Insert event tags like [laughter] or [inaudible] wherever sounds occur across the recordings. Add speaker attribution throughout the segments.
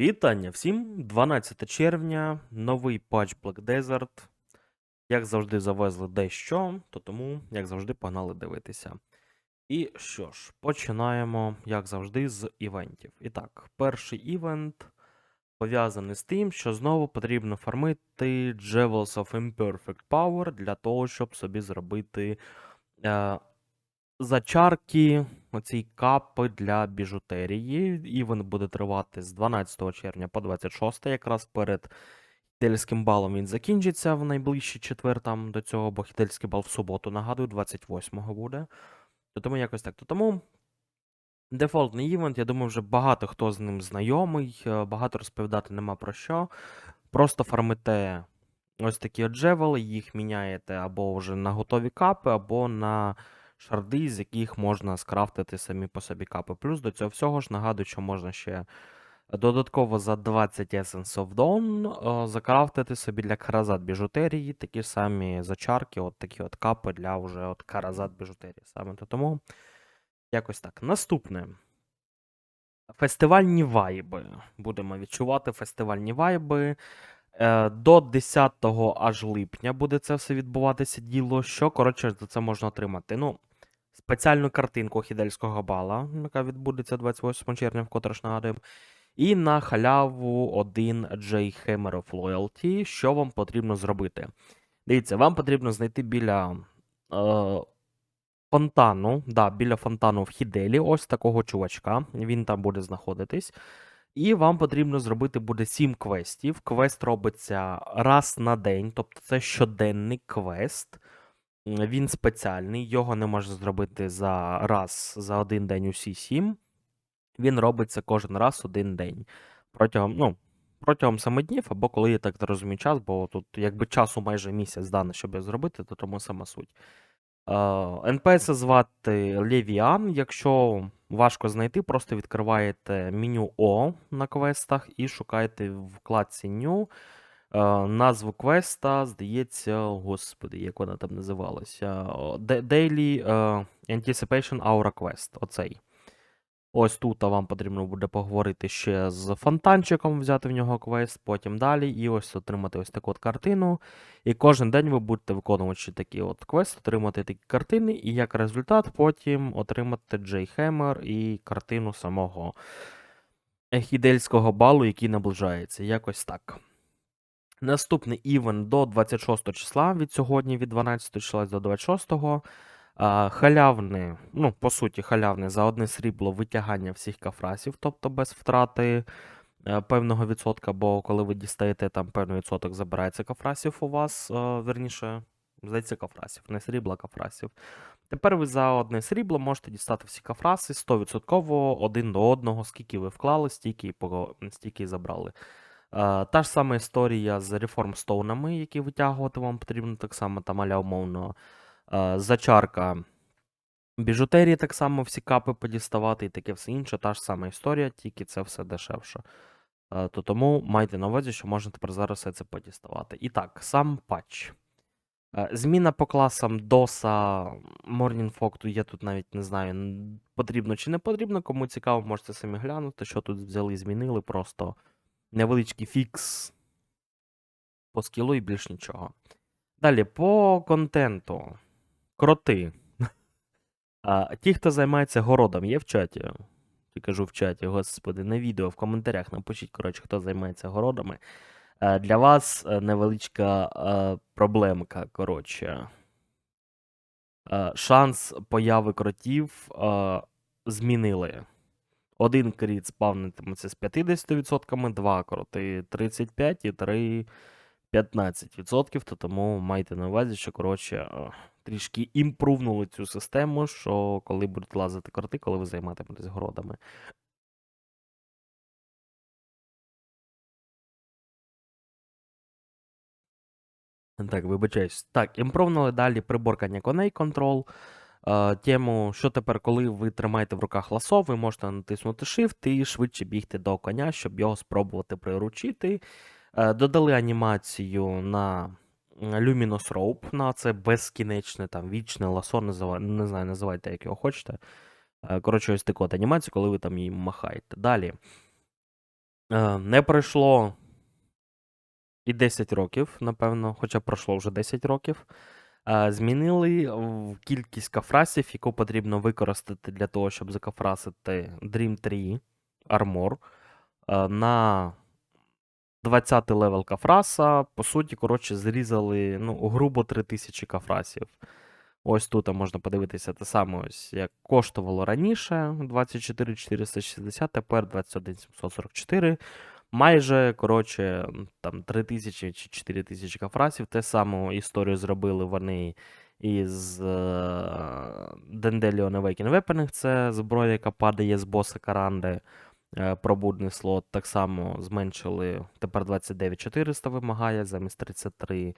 Speaker 1: Вітання всім! 12 червня, новий патч Black Desert. Як завжди, завезли дещо, то тому, як завжди, погнали дивитися. І що ж, починаємо, як завжди, з івентів. І так, перший івент пов'язаний з тим, що знову потрібно фармити Jewels of Imperfect Power для того, щоб собі зробити е, зачарки, оці капи для біжутерії. Івент буде тривати з 12 червня по 26, якраз перед хітельським балом він закінчиться в найближчий четвер там до цього, бо хітельський бал в суботу, нагадую, 28-го буде. То тому якось так. То тому дефолтний івент, я думаю, вже багато хто з ним знайомий, е, багато розповідати нема про що. Просто фармите ось такі джевели, їх міняєте або вже на готові капи, або на шарди, з яких можна скрафтити самі по собі капи. Плюс до цього всього ж нагадую, що можна ще додатково за 20 Essence of Dawn е, закрафтити собі для каразат біжутерії такі самі зачарки, от такі от капи для вже от каразат біжутерії. Саме то тому якось так. Наступне. Фестивальні вайби. Будемо відчувати фестивальні вайби. Е, До 10 аж липня буде це все відбуватися діло. Що, коротше, за це можна отримати? Ну, спеціальну картинку Хідельського бала, яка відбудеться 28 червня, вкотре ж нагадуємо. І на халяву один J Hammer of Loyalty. Що вам потрібно зробити? Дивіться, вам потрібно знайти біля е, фонтану, да, біля фонтану в Хіделі, ось такого чувачка. Він там буде знаходитись. І вам потрібно зробити буде 7 квестів. Квест робиться раз на день, тобто це щоденний квест. Він спеціальний, його не можна зробити за раз за один день усі 7. Він робиться кожен раз один день. Протягом, ну, протягом семи днів, або коли я так розумію час, бо тут якби часу майже місяць дане, щоб його зробити, то тому сама суть. НПС звати Левіан. Якщо важко знайти, просто відкриваєте меню О на квестах і шукаєте в вкладці New. Е, Назву квеста, здається, господи, як вона там називалася. Де- Daily е, Anticipation Aura Quest. Оцей. Ось тут вам потрібно буде поговорити ще з фонтанчиком, взяти в нього квест, потім далі, і ось отримати ось таку от картину. І кожен день ви будете виконувати такий от квест, отримати такі картини, і як результат потім отримати Джей Хеммер і картину самого Ехідельського балу, який наближається. Якось так. Наступний івент до 26 числа від сьогодні, від 12 числа до 26. А, халявне, ну, по суті, халявне за одне срібло витягання всіх кафрасів, тобто без втрати е, певного відсотка, бо коли ви дістаєте там певний відсоток, забирається кафрасів у вас, е, верніше, здається, кафрасів, не срібла, кафрасів. Тепер ви за одне срібло можете дістати всі кафраси 100% один до одного, скільки ви вклали, стільки стільки забрали. Е, Та ж сама історія з реформстоунами, які витягувати вам потрібно так само, там аля умовно. Е, Зачарка біжутерії, так само всі капи подіставати і таке все інше. Та ж сама історія, тільки це все дешевше. Е, То тому майте на увазі, що можна тепер зараз все це подіставати. І так, сам патч. Зміна по класам Morning Fog, я тут навіть не знаю, потрібно чи не потрібно. Кому цікаво, можете самі глянути, що тут взяли, змінили. Просто невеличкий фікс по скілу і більш нічого. Далі, по контенту. Кроти. [laughs] А, ті, хто займається городом, є в чаті. Я кажу в чаті, господи, на відео, в коментарях напишіть, коротше, хто займається городами. Е, Для вас е, невеличка е, проблемка. Коротше. Е, Шанс появи кротів е, змінили. Один кріт спавнитиметься з 50%, два кроти 35% і 3 15%, то тому майте на увазі, що коротше е, трішки імпрувнули цю систему, що коли будуть лазити кроти, коли ви займатиметесь городами. Так, вибачаюсь. Так, імпровнули далі приборкання коней контрол. Е, тему, що тепер, коли ви тримаєте в руках ласо, ви можете натиснути Shift і швидше бігти до коня, щоб його спробувати приручити. Е, додали анімацію на Luminous Rope, на це безкінечне там вічне ласо, не знаю, називайте, як його хочете. Е, коротше, ось таку от анімацію, коли ви там їм махаєте. Далі. Не пройшло і 10 років, напевно, хоча пройшло вже 10 років. Е, Змінили кількість кафрасів, яку потрібно використати для того, щоб закафрасити Dream 3 Armor е, на 20 левел кафраса. По суті, коротше, зрізали ну, грубо 3000 кафрасів. Ось тут можна подивитися те саме, ось як коштувало раніше 24 460, тепер 21 744. Майже, коротше, там 3000 чи 4000 кафрасів. Те саму історію зробили вони із е, Dandelion Awakening Weapon, це зброя, яка падає з боса Каранди. Е, Пробудний слот так само зменшили. Тепер 29400 вимагає замість 33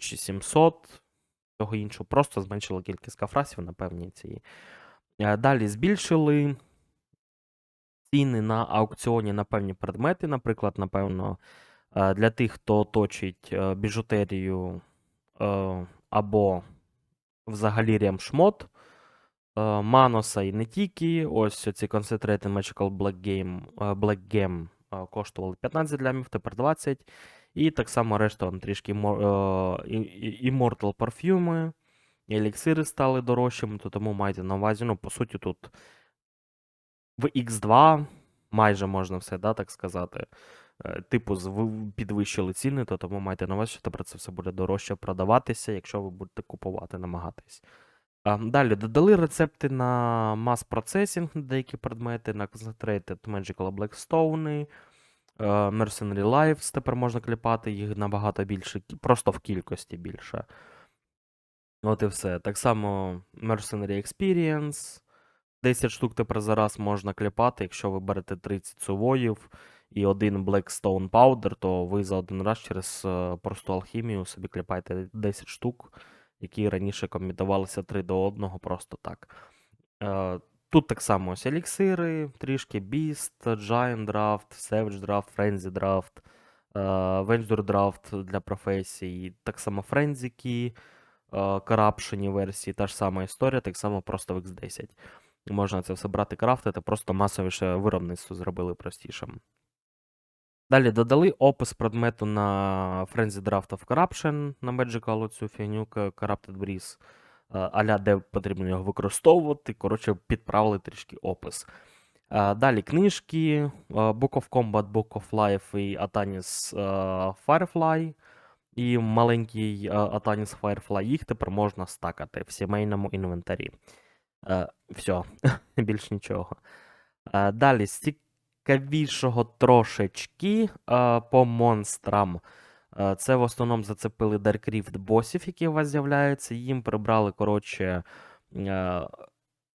Speaker 1: 700 всього іншого. Просто зменшили кількість кафрасів на певній ціні. Е, Далі збільшили ціни на аукціоні на певні предмети. Наприклад, напевно, е, для тих, хто точить е, біжутерію е, або взагалі ремшмот, Маноса і не тільки. Ось ці Concentrated Magical Black Game, Black Gem е, коштували 15 лямів, тепер 20. І так само решта трішки Immortal парфюми, еліксири стали дорожчими, то тому майте на увазі. Ну, по суті, тут в X2 майже можна все, да, так сказати. Е, Типу, підвищили ціни, то тому майте на увазі, що тепер це все буде дорожче продаватися, якщо ви будете купувати, намагатись. Далі додали рецепти на мас-процесінг на деякі предмети, на Concentrated Magical Blackstone, е, Mercenary Lives тепер можна кліпати, їх набагато більше, просто в кількості більше. От і все. Так само Mercenary Experience. 10 штук тепер зараз можна кліпати. Якщо ви берете 30 сувоїв і один Blackstone Powder, то ви за один раз через е, просту алхімію собі кліпаєте 10 штук, які раніше комбінувалися 3 до 1 просто так. Е, Тут так само ось еліксири, трішки Beast, Giant Draft, Savage Draft, Frenzy Draft, е, Venture Draft для професій, так само Frenzy Key, Corruption версії, та ж сама історія, так само просто в X10. Можна це все брати, крафтити, просто масовіше виробництво зробили простішим. Далі додали опис предмету на Frenzy Draft of Corruption на Magical оцю фігню Corrupted Breeze, е, аля де потрібно його використовувати. Коротше, підправили трішки опис. Е, Далі книжки, е, Book of Combat, Book of Life і Atanis Firefly. І маленький Atanis Firefly, їх тепер можна стакати в сімейному інвентарі. Е, все, [laughs] більш нічого. Е, далі, з цікавішого трошечки е, по монстрам. Е, це в основному зацепили Rift босів, які у вас з'являються. Їм прибрали, коротше,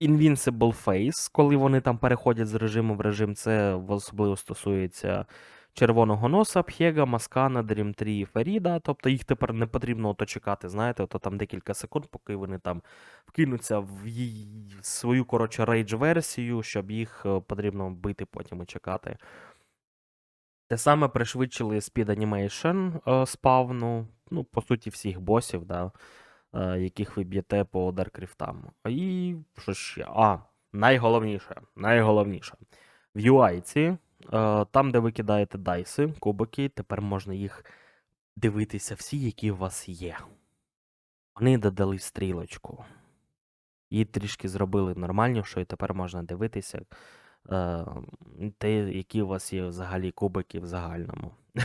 Speaker 1: Invincible Face, коли вони там переходять з режиму в режим. Це особливо стосується червоного носа, Пхєга, Маскана, Dream 3 і Феріда. Тобто їх тепер не потрібно ото чекати, знаєте, ото там декілька секунд, поки вони там вкинуться в її свою, коротше, рейдж-версію, щоб їх е, потрібно бити потім і чекати. Те саме пришвидшили Speed Animation е, спавну, ну, по суті, всіх босів, да, е, яких ви б'єте по Даркріфтам. І що ще? А, найголовніше, найголовніше. В UI, е, там, де ви кидаєте дайси, кубики, тепер можна їх дивитися всі, які у вас є. Вони додали стрілочку. І трішки зробили нормальніше, і тепер можна дивитися, е, те, які у вас є взагалі кубики в загальному. [laughs]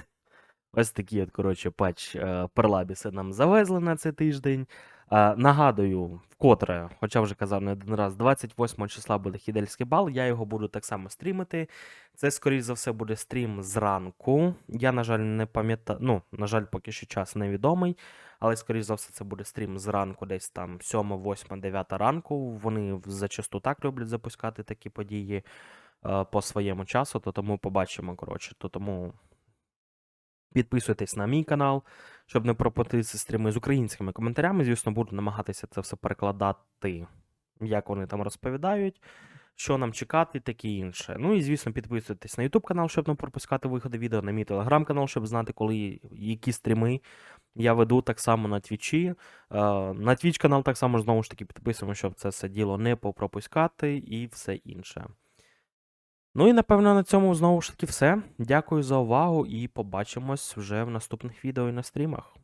Speaker 1: Ось такий от, коротше, патч е, Перлабіси нам завезли на цей тиждень. Нагадую, вкотре, хоча вже казав не один раз, 28 числа буде хідельський бал, я його буду так само стрімити. Це, скоріш за все, буде стрім зранку. Я, на жаль, не пам'ятаю, ну, на жаль, поки що час невідомий. Але, скоріш за все, це буде стрім зранку, десь там 7, 8, 9 ранку. Вони зачасту так люблять запускати такі події е, по своєму часу, то тому побачимо, коротше. То тому підписуйтесь на мій канал, щоб не пропустити стріми з українськими коментарями. Звісно, буду намагатися це все перекладати, як вони там розповідають. Що нам чекати, таке інше. Ну і звісно, підписуйтесь на YouTube канал, щоб не пропускати виходи відео, на мій телеграм-канал, щоб знати, коли які стріми я веду так само на Твічі. Е, На Twitch канал так само знову ж таки підписуємо, щоб це все діло не попропускати і все інше. Ну і напевно на цьому знову ж таки все. Дякую за увагу і побачимось вже в наступних відео і на стрімах.